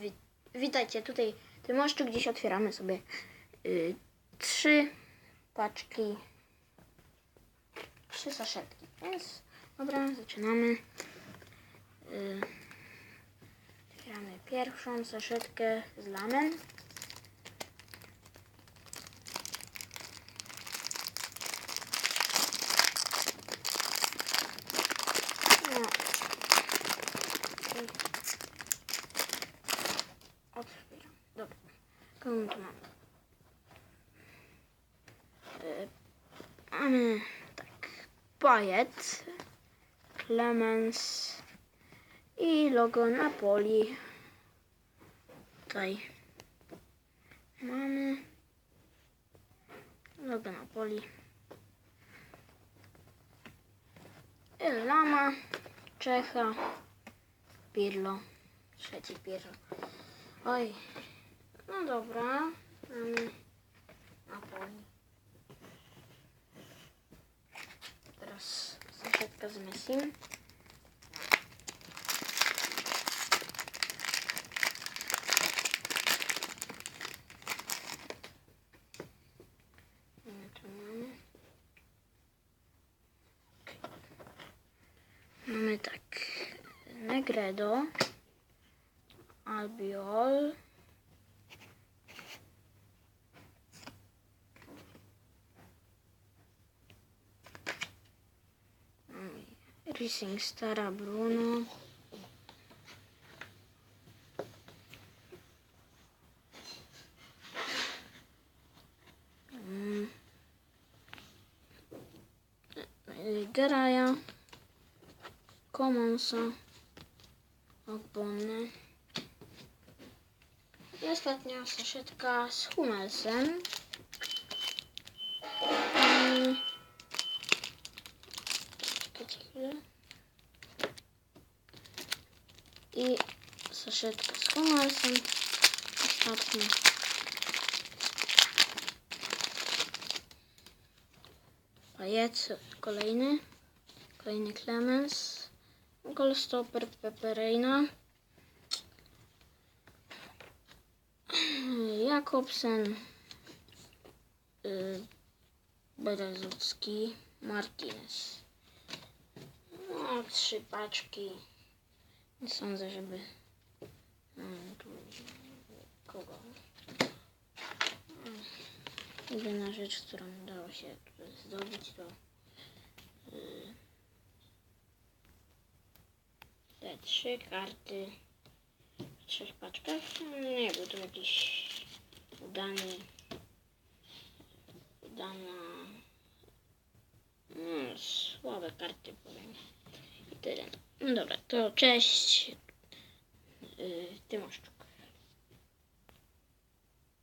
Wi- witajcie, tutaj Tymoszczu gdzieś otwieramy sobie y, trzy paczki, trzy saszetki. Więc dobra, zaczynamy. Y, otwieramy pierwszą saszetkę z lamen. No. Otwieram. Dobra. Komu tu mamy? E, tak. Pajet, Clemens i logo Napoli. Tutaj mamy logo Napoli. Lama, Czecha, Pirlo, trzeci Pirlo. Oj, no dobra, mamy Napoli. Teraz saszetka z Messim. Mamy tak Negredo, Albiol, Mamy Racing Stara Bruno, Mm. Geraja, Comansa, Ogbonne. I ostatnia saszetka z Hummelsem. I... I saszetka z Hummelsem. Ostatnia. Pajet kolejny. Kolejny Clemens. Goldstopper Peperina. Jakobsen. Y, Berezowski. Martinez. No, trzy paczki. Nie sądzę, żeby... Mm, tu... Kogo? Mm, Jedyna rzecz, którą udało się zdobyć, to... y, te trzy karty w trzech paczkach. Nie był to jakiś udany, udana, no, słabe karty powiem. Tyle. No dobra, to cześć. Yy, Tymoszczuk.